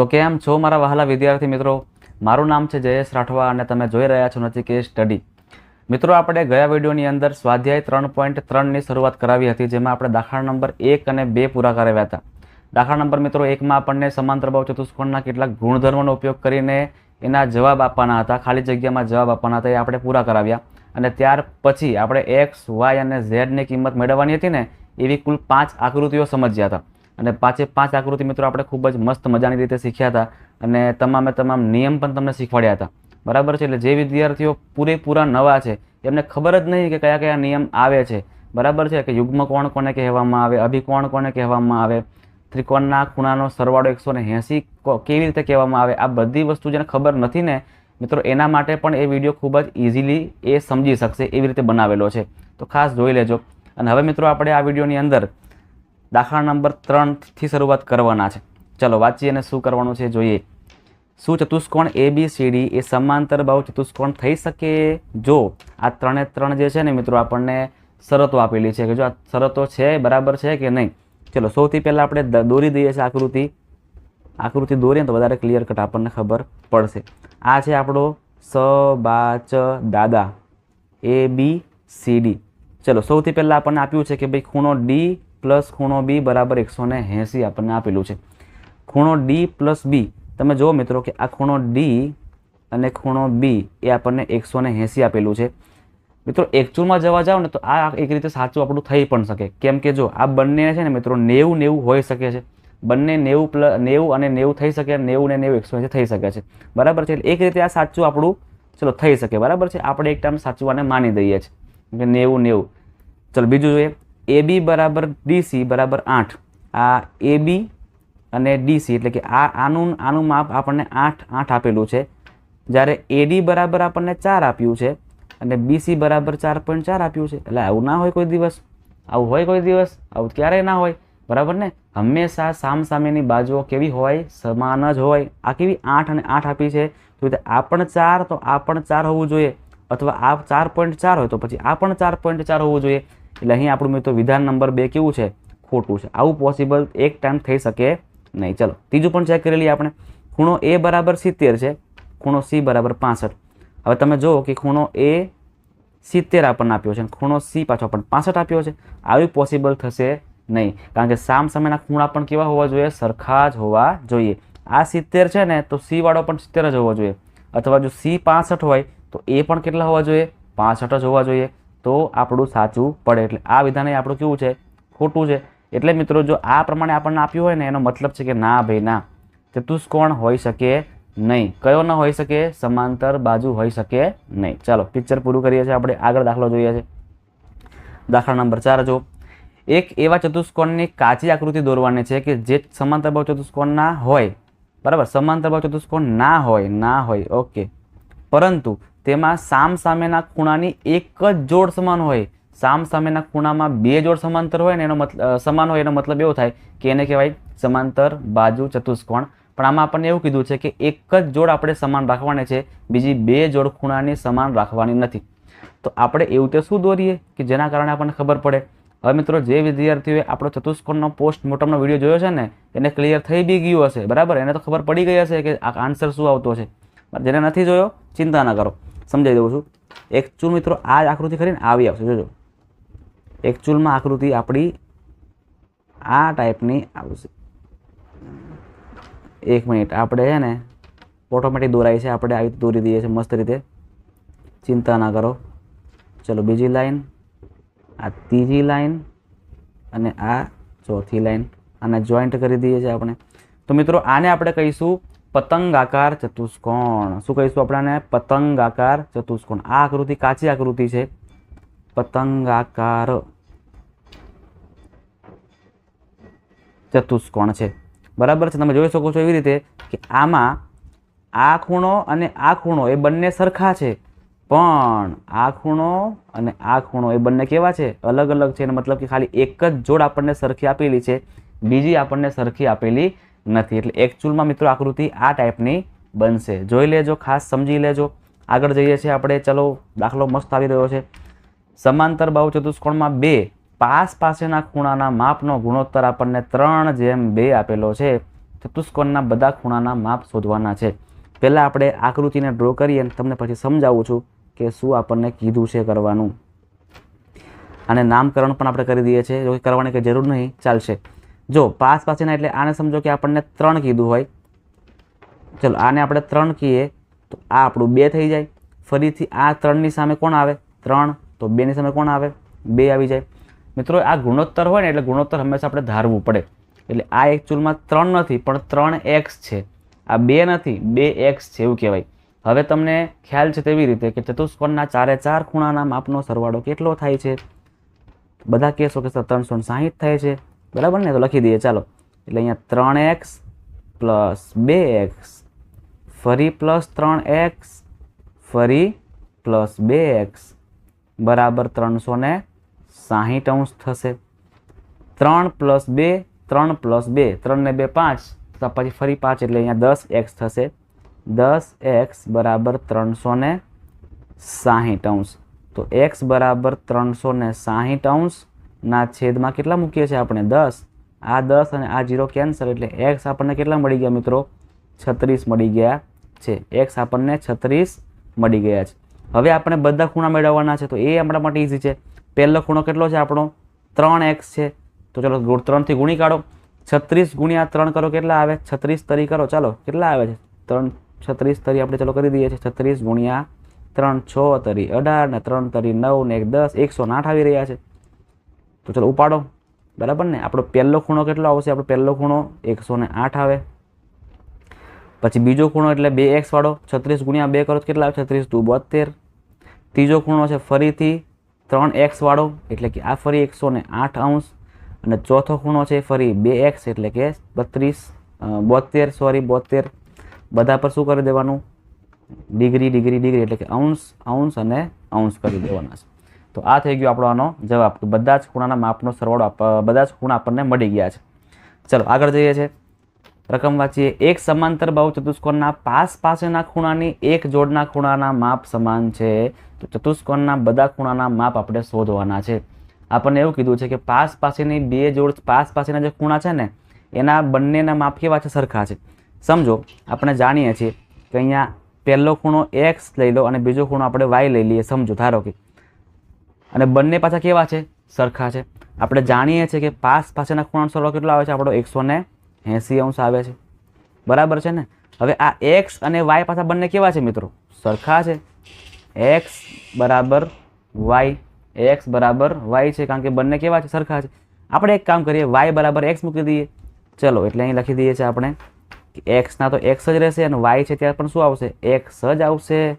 તો કેમ છો મારા વહાલા વિદ્યાર્થી મિત્રો? મારું નામ છે જયેશ રાઠવા અને તમે જોઈ રહ્યા છો નથી કે સ્ટડી. મિત્રો, આપણે ગયા વિડીયોની અંદર સ્વાધ્યાય ત્રણ પોઈન્ટ ત્રણની શરૂઆત કરાવી હતી, જેમાં આપણે દાખલા નંબર એક અને બે પૂરા કરાવ્યા હતા. દાખલા નંબર મિત્રો, એકમાં આપણને સમાંતર ભાવ ચતુષ્કોણના કેટલાક ગુણધર્મોનો ઉપયોગ કરીને એના જવાબ આપવાના હતા. ખાલી જગ્યામાં જવાબ આપવાના હતા, એ આપણે પૂરા કરાવ્યા. અને ત્યાર પછી આપણે એક્સ, વાય અને ઝેડની કિંમત મેળવવાની હતી ને, એવી કુલ પાંચ આકૃતિઓ સમજ્યા હતા. અને પાંચે પાંચ આકૃતિ મિત્રો આપણે ખૂબ જ મસ્ત મજાની રીતે શીખ્યા હતા અને તમામે તમામ નિયમ પણ તમને શીખવાડ્યા હતા. બરાબર છે? એટલે જે વિદ્યાર્થીઓ પૂરેપૂરા નવા છે, એમને ખબર જ નહીં કે કયા કયા નિયમ આવે છે. બરાબર છે? કે યુગ્મ કોણ કોને કહેવામાં આવે, અભિકોણ કોને કહેવામાં આવે, ત્રિકોણના ખૂણાનો સરવાળો એકસો ને એંસી કેવી રીતે કહેવામાં આવે, આ બધી વસ્તુ જેને ખબર નથી ને, મિત્રો એના માટે પણ એ વીડિયો ખૂબ જ ઇઝીલી એ સમજી શકશે એવી રીતે બનાવેલો છે. તો ખાસ જોઈ લેજો. અને હવે મિત્રો આપણે આ વિડીયોની અંદર દાખલા નંબર ત્રણથી શરૂઆત કરવાના છે. ચલો વાંચીએ અને શું કરવાનું છે જોઈએ. શું ચતુષ્કોણ એ બી સી ડી એ સમાંતર બાહુ ચતુષ્કોણ થઈ શકે? જો આ ત્રણે ત્રણ જે છે ને મિત્રો આપણને શરતો આપેલી છે કે જો આ શરતો છે, બરાબર છે કે નહીં? ચલો સૌથી પહેલાં આપણે દોરી દઈએ છીએ આકૃતિ. આકૃતિ દોરીએ તો વધારે ક્લિયર કટ આપણને ખબર પડશે. આ છે આપણો સ, બા, ચ, દાદા. એ બી સી ડી ચલો સૌથી પહેલાં આપણને આપ્યું છે કે ભાઈ ખૂણો ડી પ્લસ ખૂણો બી બરાબર એકસો એંસી આપણને આપેલું છે. ખૂણો ડી પ્લસ બી તમે જુઓ મિત્રો કે આ ખૂણો ડી અને ખૂણો બી એ આપણને એકસો એંસી આપેલું છે. મિત્રો એકચુલમાં જવા જાઓ ને તો આ એક રીતે સાચું આપણું થઈ પણ શકે. કેમ કે જો આ બંને છે ને મિત્રો, નેવું નેવું હોઈ શકે છે. બંને નેવું પ્લસ નેવું અને નેવું થઈ શકે, નેવું ને નેવું એકસો એંસી થઈ શકે છે. બરાબર છે? એક રીતે આ સાચું આપણું, ચલો, થઈ શકે. બરાબર છે? આપણે એક ટાઈમ સાચું આને માની દઈએ છીએ. કે નેવું નેવું. ચલો, બીજું જોઈએ. એ બી બરાબર ડીસી બરાબર આઠ. આ એ બી અને ડીસી એટલે કે આ આનું આનું માપ આપણને આઠ આઠ આપેલું છે. જ્યારે એડી બરાબર આપણને ચાર આપ્યું છે અને બીસી બરાબર ચાર પોઈન્ટ ચાર આપ્યું છે. એટલે આવું ના હોય કોઈ દિવસ. આવું હોય કોઈ દિવસ. આવું ક્યારેય ના હોય. બરાબર ને? હંમેશા સામસામેની બાજુઓ કેવી હોય? સમાન જ હોય. આ કેવી? આઠ અને આઠ આપી છે. તો આ પણ ચાર, તો આ પણ ચાર હોવું જોઈએ. અથવા આ ચાર પોઈન્ટ ચાર હોય તો પછી આ પણ ચાર પોઈન્ટ ચાર હોવું જોઈએ. એટલે અહીં આપણું મિત્રો વિધાન નંબર બે કેવું છે? ખોટું છે. આવું પોસિબલ એક ટાઈમ થઈ શકે નહીં. ચલો, ત્રીજું પણ ચેક કરી લઈએ આપણે. ખૂણો એ બરાબર સિત્તેર છે. ખૂણો સી બરાબર પાસઠ. હવે તમે જુઓ કે ખૂણો એ સિત્તેર આપણને આપ્યો છે અને ખૂણો સી પાછો આપણને પાસઠ આપ્યો છે. આવી પોસિબલ થશે નહીં. કારણ કે સામ સામેના ખૂણા પણ કેવા હોવા જોઈએ? સરખા જ હોવા જોઈએ. આ સિત્તેર છે ને, તો સી વાળો પણ સિત્તેર જ હોવો જોઈએ. અથવા જો સી પાસઠ હોય, તો એ પણ કેટલા હોવા જોઈએ? પાસઠ જ હોવા જોઈએ. તો આપણું સાચું પડે એટલે આ વિધાન એ આપણું કેવું છે? ખોટું છે. એટલે મિત્રો, જો આ પ્રમાણે આપણને આપ્યું હોય ને, એનો મતલબ છે કે ના ભાઈ, ના. ચતુષ્કોણ હોઈ શકે નહીં. કયો ન હોઈ શકે, સમાંતર બાજુ હોઈ શકે નહીં. ચાલો પિક્ચર પૂરું કરીએ છીએ. આપણે આગળ દાખલો જોઈએ છે. દાખલા નંબર ચાર જો એક એવા ચતુષ્કોણની કાચી આકૃતિ દોરવાની છે કે જે સમાંતર ભાવ ચતુષ્કોણ ના હોય. બરાબર? સમાંતર ભાવ ચતુષ્કોણ ના હોય ના હોય. ઓકે. પરંતુ તેમાં સામ સામેના ખૂણાની એક જ જોડ સમાન હોય. સામ સામેના ખૂણામાં બે જોડ સમાંતર હોય ને એનો મતલબ સમાન હોય એનો મતલબ એવો થાય કે એને કહેવાય સમાંતર, બાજુ, ચતુષ્કોણ. પણ આમાં આપણને એવું કીધું છે કે એક જ જોડ આપણે સમાન રાખવાની છે, બીજી બે જોડ ખૂણાની સમાન રાખવાની નથી. તો આપણે એવું તે શું દોરીએ કે જેના કારણે આપણને ખબર પડે? હવે મિત્રો, જે વિદ્યાર્થીઓએ આપણો ચતુષ્કોણનો પોસ્ટ મોટમનો વીડિયો જોયો છે ને, એને ક્લિયર થઈ બી ગયું હશે, બરાબર? એને તો ખબર પડી ગઈ હશે કે આ આન્સર શું આવતો છે. જેને નથી જોયો, ચિંતા ન કરો. સમજાવી દઉં છું. એકચુઅલ મિત્રો આ જ આકૃતિ કરીને આવી આવશે. જોજો. એકચુઅલમાં આકૃતિ આપણી આ ટાઈપની આવશે. એક મિનિટ. આપણે છે ને ઓટોમેટિક દોરાય છે. આપણે આવી દોરી દઈએ છીએ મસ્ત રીતે. ચિંતા ના કરો. ચલો બીજી લાઈન. આ ત્રીજી લાઈન અને આ ચોથી લાઈન. આને જોઈન્ટ કરી દઈએ છીએ આપણે. તો મિત્રો આને આપણે કહીશું પતંગાકાર ચતુષ્કોણ. શું કહીશું આપણાને? પતંગ પતંગાકાર ચતુષ્કોણ. આ આકૃતિ કાચી આકૃતિ છે. પતંગાકાર ચતુષ્કોણ છે. બરાબર છે? તમે જોઈ શકો છો એવી રીતે કે આમાં આ ખૂણો અને આ ખૂણો એ બંને સરખા છે. પણ આ ખૂણો અને આ ખૂણો એ બંને કેવા છે? અલગ અલગ છે. મતલબ કે ખાલી એક જ જોડ આપણને સરખી આપેલી છે. બીજી આપણને સરખી આપેલી નથી. એટલે એકચ્યુઅલમાં મિત્રો આકૃતિ આ ટાઈપની બનશે. જોઈ લેજો, ખાસ સમજી લેજો. આગળ જઈએ છીએ આપણે. ચલો, દાખલો મસ્ત આવી રહ્યો છે. સમાંતર બાહુ ચતુષ્કોણમાં બે. પાસ પાસેના ખૂણાના માપનો ગુણોત્તર આપણને ત્રણ જેમ બે આપેલો છે. ચતુષ્કોણના બધા ખૂણાના માપ શોધવાના છે. પહેલાં આપણે આકૃતિને ડ્રો કરીએ અને તમને પછી સમજાવું છું કે શું આપણને કીધું છે કરવાનું. અને નામકરણ પણ આપણે કરી દઈએ છીએ. જો કે કરવાની કંઈ જરૂર નહીં. ચાલશે. જો પાસ પાસેના એટલે આને સમજો કે આપણને ત્રણ કીધું હોય. ચલો, આને આપણે ત્રણ કહીએ તો આ આપણું બે થઈ જાય. ફરીથી આ ત્રણની સામે કોણ આવે? ત્રણ, તો બેની સામે કોણ આવે? બે આવી જાય. મિત્રો, આ ગુણોત્તર હોય ને એટલે ગુણોત્તર હંમેશા આપણે ધારવું પડે. એટલે આ એકચ્યુઅલમાં ત્રણ નથી, પણ ત્રણ એક્સ છે. આ બે નથી, બે એક્સ છે એવું કહેવાય. હવે તમને ખ્યાલ છે તેવી રીતે કે ચતુષ્કોણના ચારે ચાર ખૂણાના માપનો સરવાળો કેટલો થાય છે? બધા કહેશો કે ત્રણસો સાહીઠ થાય છે. બરાબર ને? તો લખી દઈએ, ચાલો. એટલે અહીંયા ત્રણ એક્સ પ્લસ બે એક્સ, ફરી પ્લસ ત્રણ એક્સ, ફરી પ્લસ બે એક્સ, બરાબર ત્રણસો ને સાહીઠ અંશ થશે. ત્રણ પ્લસ બે, ત્રણ પ્લસ બે, ત્રણ ને બે પાંચ, તો પછી ફરી પાંચ એટલે અહીંયા દસ એક્સ થશે. દસ એક્સ બરાબર ત્રણસો ને સાહીઠ અંશ. તો એક્સ બરાબર ત્રણસો ને સાહીઠ અંશના છેદમાં કેટલા મૂકીએ છીએ આપણે? દસ. આ દસ અને આ જીરો કેન્સલ એટલે એક્સ આપણને કેટલા મળી ગયા મિત્રો? છત્રીસ મળી ગયા છે. એક્સ આપણને છત્રીસ મળી ગયા છે. હવે આપણે બધા ખૂણા મેળવવાના છે તો એ આપણા માટે ઇઝી છે. પહેલો ખૂણો કેટલો છે આપણો? ત્રણ એક્સ છે. તો ચલો ત્રણથી ગુણી કાઢો. છત્રીસ ગુણ્યા ત્રણ કરો કેટલા આવે? છત્રીસ તરી કરો. ચાલો, કેટલા આવે છે? ત્રણ, છત્રીસ તરી આપણે ચાલો કરી દઈએ છીએ. છત્રીસ ગુણ્યા ત્રણ છ તરી અઢાર ને ત્રણ તરી નવ ને એક દસ. એકસો ને આઠ આવી રહ્યા છે. તો ચલો ઉપાડો. બરાબર ને? આપણો પહેલો ખૂણો કેટલો આવશે? આપણો પહેલો ખૂણો એકસો ને આઠ આવે. પછી બીજો ખૂણો એટલે બે એક્સ વાળો છત્રીસ ગુણ્યા બે કરો કેટલા આવે? છત્રીસ દુ બોતેર. ત્રીજો ખૂણો છે ફરીથી ત્રણ એક્સ વાળો એટલે કે આ ફરી એકસો આઠ અંશ. અને ચોથો ખૂણો છે ફરી બે એક્સ એટલે કે બત્રીસ બોતેર, સોરી, બોતેર. બધા પર શું કરી દેવાનું? ડિગ્રી ડિગ્રી ડિગ્રી એટલે કે અંશ અંશ અને અંશ કરી દેવાના છે. તો આ થઈ ગયો આપણો આનો જવાબ. તો બધા જ ખૂણાના માપનો સરવાળો બધા જ ખૂણા આપણને મળી ગયા છે. ચલો, આગળ જઈએ છે રકમ વાંચીએ. એક સમાંતર બાહુ ચતુષ્કોણના પાસ પાસેના ખૂણાની એક જોડના ખૂણાના માપ સમાન છે. તો ચતુષ્કોણના બધા ખૂણાના માપ આપણે શોધવાના છે. આપણને એવું કીધું છે કે પાસ પાસેની બે જોડ, પાસ પાસેના જે ખૂણા છે ને, એના બંનેના માપ કેવા છે? સરખા છે. સમજો, આપણે જાણીએ છીએ કે અહીંયા પહેલો ખૂણો એક્સ લઈ લો અને બીજો ખૂણો આપણે વાય લઈ લઈએ. સમજો, ધારો કે અને બંને પાછા કેવા છે? સરખા છે. આપણે જાણીએ છીએ કે પાસ પાસેના ખૂણાનો સરવાળો કેટલો આવે છે? આપણો એકસો ને એંસી અંશ આવે છે. બરાબર છે ને? હવે આ એક્સ અને વાય પાછા બંને કેવા છે મિત્રો? સરખા છે. એક્સ બરાબર વાય. એક્સ બરાબર વાય છે, કારણ કે બંને કેવા છે? સરખા છે. આપણે એક કામ કરીએ, વાય બરાબર એક્સ મૂકી દઈએ. ચલો, એટલે અહીં લખી દઈએ છીએ આપણે કે એક્સના તો એક્સ જ રહેશે અને વાય છે ત્યાં પણ શું આવશે? એક્સ જ આવશે.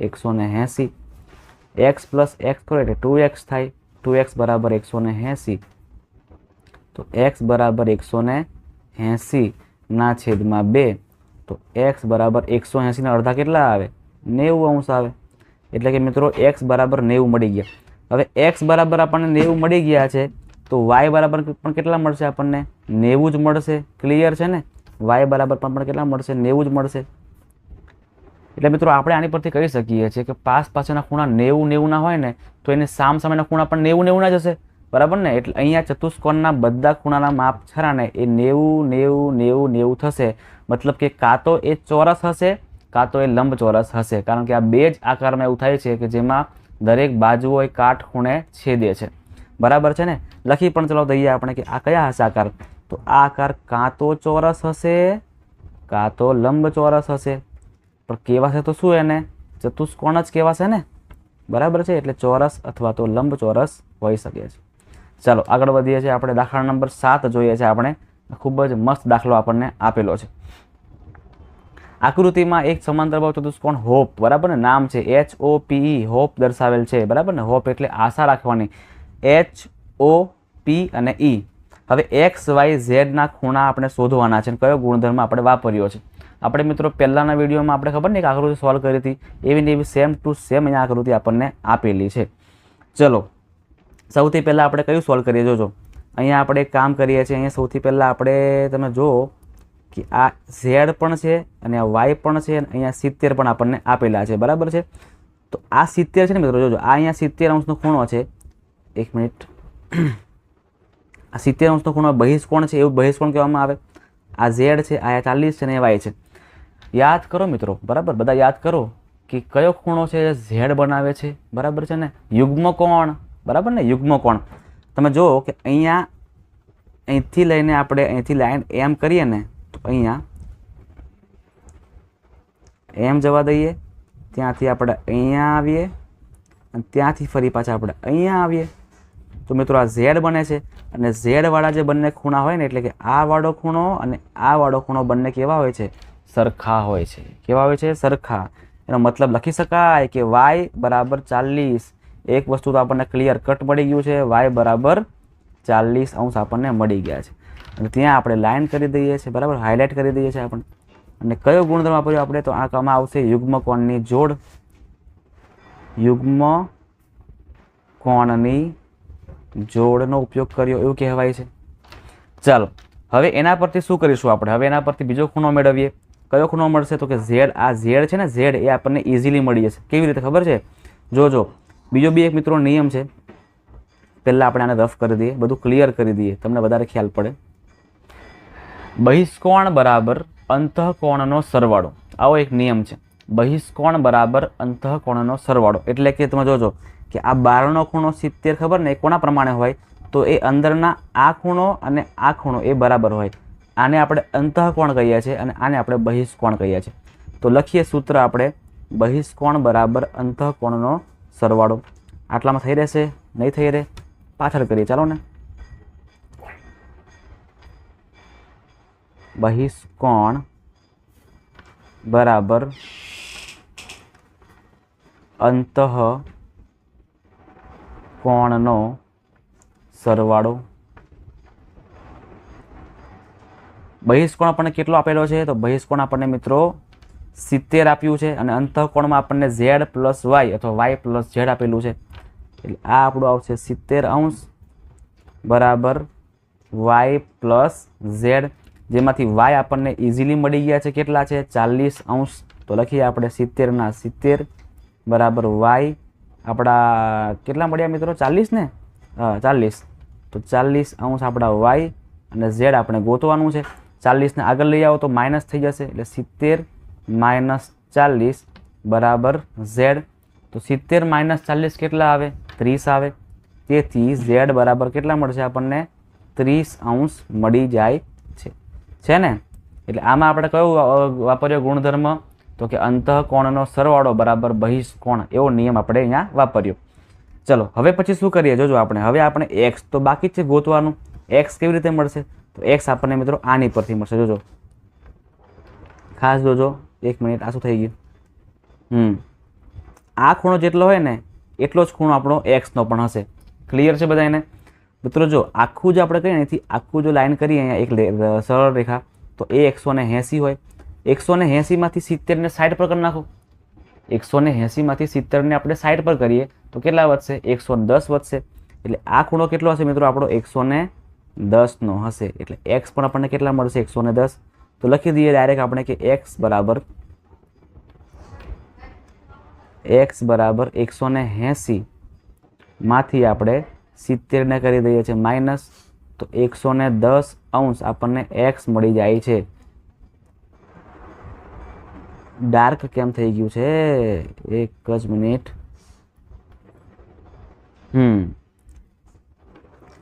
એકસો એંસી. એક્સ પ્લસ એક્સ ફોર એટલે ટુ એક્સ થાય ટુ એક્સ બરાબર એકસો ને એંસી. તો એક્સ બરાબર એકસો ને એંસી ના છેદમાં બે, તો એક્સ બરાબર એકસો એંસીના અડધા કેટલા આવે? નેવું અંશ આવે. એટલે કે મિત્રો એક્સ બરાબર નેવું મળી ગયા. હવે એક્સ બરાબર આપણને નેવું મળી ગયા છે, તો વાય બરાબર પણ કેટલા મળશે આપણને? નેવું જ મળશે. ક્લિયર છે ને? વાય બરાબર પણ કેટલા મળશે? નેવું જ મળશે. એટલે મિત્રો આપણે આની પરથી કહી શકીએ છીએ કે પાસ પાસેના ખૂણા નેવું નેવુંના હોય ને, તો એને સામ સામેના ખૂણા પણ નેવું નેવુંના જ હશે. બરાબર ને? એટલે અહીંયા ચતુષ્કોણના બધા ખૂણાના માપ છરાને એ નેવું નેવું નેવું નેવું થશે. મતલબ કે કાં તો એ ચોરસ હશે, કાં તો એ લંબચોરસ હશે. કારણ કે આ બે જ આકારમાં એવું થાય છે કે જેમાં દરેક બાજુઓ એ કાટ ખૂણે છેદે છે. બરાબર છે ને? લખી પણ ચલો દઈએ આપણે કે આ કયા હશે આકાર? તો આ આકાર કાં તો ચોરસ હશે, કાં તો લંબચોરસ હશે. પણ કહેવાશે તો શું એને? ચતુષ્કોણ જ કહેવાશે ને? બરાબર છે, એટલે ચોરસ અથવા તો લંબ ચોરસ હોઈ શકે છે. ચાલો, આગળ વધીએ છીએ આપણે દાખલા નંબર સાત જોઈએ છે આપણે. ખૂબ જ મસ્ત દાખલો આપણને આપેલો છે. આકૃતિમાં એક સમાંતર બાહુ ચતુષ્કોણ હોપ, બરાબર ને? નામ છે એચ ઓ પી હોપ દર્શાવેલ છે, બરાબર ને? હોપ એટલે આશા રાખવાની. એચ ઓ પી અને ઈ હવે એક્સ, વાય ઝેડના ખૂણા આપણે શોધવાના છે કયો ગુણધર્મ આપણે વાપર્યો છે. આપણે મિત્રો પહેલાંના વિડીયોમાં આપણે ખબર નહીં એક આકૃતિ સોલ્વ કરી હતી? એવી ને એવી સેમ ટુ સેમ અહીંયા આકૃતિ આપણને આપેલી છે. ચલો, સૌથી પહેલાં આપણે કયું સોલ્વ કરીએ? જોજો. અહીંયા આપણે એક કામ કરીએ છીએ. અહીંયા સૌથી પહેલાં આપણે તમે જુઓ કે આ ઝેડ પણ છે અને આ વાય પણ છે અને અહીંયા સિત્તેર પણ આપણને આપેલા છે. બરાબર છે? તો આ સિત્તેર છે ને મિત્રો, જોજો. આ અહીંયા સિત્તેર અંશનો ખૂણો છે. એક મિનિટ. આ સિત્તેર અંશનો ખૂણો બહિષ્કોણ છે, એવું બહિષ્કોણ કહેવામાં આવે. આ ઝેડ છે, આ ચાલીસ છે ને એ વાય છે. યાદ કરો મિત્રો, બરાબર? બધા યાદ કરો કે કયો ખૂણો છે ઝેડ બનાવે છે, બરાબર છે ને? યુગ્મ કોણ, બરાબર ને? યુગ્મ કોણ. તમે જુઓ કે અહીંયા, અહીંથી લઈને આપણે અહીંથી લાઈન એમ કરીએ ને, તો અહીંયા એમ જવા દઈએ, ત્યાંથી આપણે અહીંયા આવીએ, અને ત્યાંથી ફરી પાછા આપણે અહીંયા આવીએ. તો મિત્રો આ ઝેડ બને છે અને ઝેડવાળા જે બંને ખૂણા હોય ને એટલે કે આ વાળો ખૂણો અને આ વાળો ખૂણો બંને કેવા હોય છે? સરખા હોય છે. કેવા હોય છે? સરખા. એનો મતલબ લખી શકાય કે વાય બરાબર ચાલીસ. એક વસ્તુ તો આપણને ક્લિયર કટ મળી ગયું છે. વાય બરાબર ચાલીસ અંશ આપણને મળી ગયા છે. અને ત્યાં આપણે લાઈન કરી દઈએ છીએ, બરાબર? હાઇલાઇટ કરી દઈએ છીએ આપણે. અને કયો ગુણધર્મ વાપર્યો આપણે? તો આ કામમાં આવશે યુગ્મ કોણની જોડ. યુગ્મ કોણની જોડનો ઉપયોગ કર્યો એવું કહેવાય છે. ચાલો, હવે એના પરથી શું કરીશું આપણે? હવે એના પરથી બીજો ખૂણો મેળવીએ. કયો ખૂણો મળશે? તો કે ઝેડ, આ ઝેડ છે ને, ઝેડ એ આપણને ઇઝીલી મળી જશે કેવી રીતે? ખબર છે? જો જો, બીજો બી એક મિત્રો નિયમ છે. પહેલાં આપણે આને રફ કરી દઈએ, બધું ક્લિયર કરી દઈએ. તમને વધારે ખ્યાલ પડે. બહિષ્કોણ બરાબર અંતઃકોણનો સરવાળો. આવો એક નિયમ છે. બહિષ્કોણ બરાબર અંતઃકોણનો સરવાળો. એટલે કે તમે જોજો કે આ બારનો ખૂણો સિત્તેર ખબર ને? એ કોના પ્રમાણે હોય? તો એ અંદરના આ ખૂણો અને આ ખૂણો એ બરાબર હોય. આને આપણે અંતઃકોણ કહીએ છીએ અને આને આપણે બહિષ્કોણ કહીએ છીએ. તો લખીએ સૂત્ર આપણે, બહિષ્કોણ બરાબર અંતઃકોણનો સરવાળો. આટલામાં થઈ રહેશે? નહીં થઈ રહે? પાછળ કરીએ. ચાલો ને. બહિષ્કોણ બરાબર અંતઃ કોણનો સરવાળો. બહિષ્કોણ આપણને કેટલો આપેલો છે? તો બહિષ્કોણ આપણને મિત્રો સિત્તેર આપ્યું છે અને અંતઃકોણમાં આપણને ઝેડ પ્લસ વાય અથવા વાય પ્લસ ઝેડ આપેલું છે. એટલે આ આપણું આવશે સિત્તેર અંશ બરાબર વાય પ્લસ ઝેડ. જેમાંથી વાય આપણને ઇઝીલી મળી ગયા છે કેટલા છે? ચાલીસ અંશ. તો લખીએ આપણે સિત્તેરના સિત્તેર બરાબર વાય. આપણા કેટલા મળ્યા મિત્રો? ચાલીસ ને? ચાલીસ. તો ચાલીસ અંશ આપણા વાય અને ઝેડ આપણે ગોતવાનું છે. ચાલીસને આગળ લઈ આવો તો માઇનસ થઈ જશે. એટલે સિત્તેર માઇનસ ચાલીસ બરાબર ઝેડ. તો સિત્તેર માઇનસ ચાલીસ કેટલા આવે? ત્રીસ આવે. તેથી ઝેડ બરાબર કેટલા મળશે આપણને? ત્રીસ અંશ મળી જાય છે. છે ને? એટલે આમાં આપણે કયો વાપર્યો ગુણધર્મ? તો કે અંતઃકોણનો સરવાળો બરાબર બહિષ્કોણ, એવો નિયમ આપણે અહીંયા વાપર્યો. ચલો, હવે પછી શું કરીએ? જોજો આપણે. હવે આપણે એક્સ તો બાકી છે ગોતવાનું. એક્સ કેવી રીતે મળશે? તો એક્સ આપણને મિત્રો આની પરથી મળશે. જોજો. ખાસ જોજો. એક મિનિટ, આ શું થઈ ગયું? હમ. આ ખૂણો જેટલો હોય ને, એટલો જ ખૂણો આપણો એક્સનો પણ હશે. ક્લિયર છે બધાને મિત્રો જો, આખું જ આપણે કહીએ એથી આખું જો લાઈન કરીએ, અહીંયા એક સરળ રેખા, તો એ એકસો એંસી હોય. એકસો ને એંસીમાંથી સિત્તેરને સાઈડ પર કરી નાખો. એકસો ને એંસીમાંથી સિત્તેરને આપણે સાઈડ પર કરીએ, તો કેટલા વધશે? એકસો દસ વધશે. એટલે આ ખૂણો કેટલો હશે મિત્રો? આપણો એકસો દસનો હશે. એટલે એક્સ પણ આપણને કેટલા મળશે? એકસો દસ. તો લખી દઈએ ડાયરેક્ટ આપણે કે એક્સ બરાબર એક્સ બરાબર એકસો ને એંસી માંથી આપણે સિત્તેરને કરી દઈએ છીએ માઇનસ. તો એકસો ને દસ અંશ આપણને એક્સ મળી જાય છે. ડાર્ક કેમ થઈ ગયું છે? એક જ મિનિટ. હમ.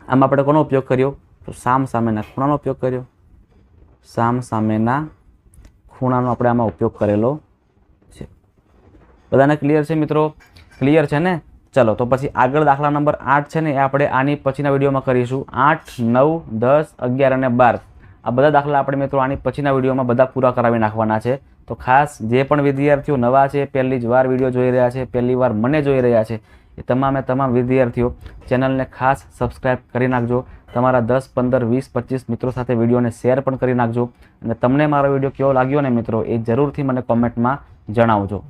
આમાં આપણે કોનો ઉપયોગ કર્યો? તો સામ સામેના ખૂણાનો ઉપયોગ કર્યો. સામ સામેના ખૂણાનો આપણે આમાં ઉપયોગ કરેલો છે. બધાને ક્લિયર છે મિત્રો? ક્લિયર છે ને? ચલો, તો પછી આગળ દાખલા નંબર આઠ છે ને, એ આપણે આની પછીના વિડીયોમાં કરીશું. આઠ, નવ, દસ, અગિયાર અને બાર. આ બધા દાખલા આપણે મિત્રો આની પછીના વિડીયોમાં બધા પૂરા કરાવી નાખવાના છે. તો ખાસ જે પણ વિદ્યાર્થીઓ નવા છે, પહેલી જ વાર વીડિયો જોઈ રહ્યા છે, પહેલી વાર મને જોઈ રહ્યા છે, એ તમામે તમામ વિદ્યાર્થીઓ ચેનલને ખાસ સબસ્ક્રાઇબ કરી નાખજો. તમારા દસ, પંદર, વીસ, પચીસ મિત્રો સાથે વિડીયોને શેર પણ કરી નાખજો. અને તમને મારો વીડિયો કેવો લાગ્યો ને મિત્રો, એ જરૂરથી મને કોમેન્ટમાં જણાવજો.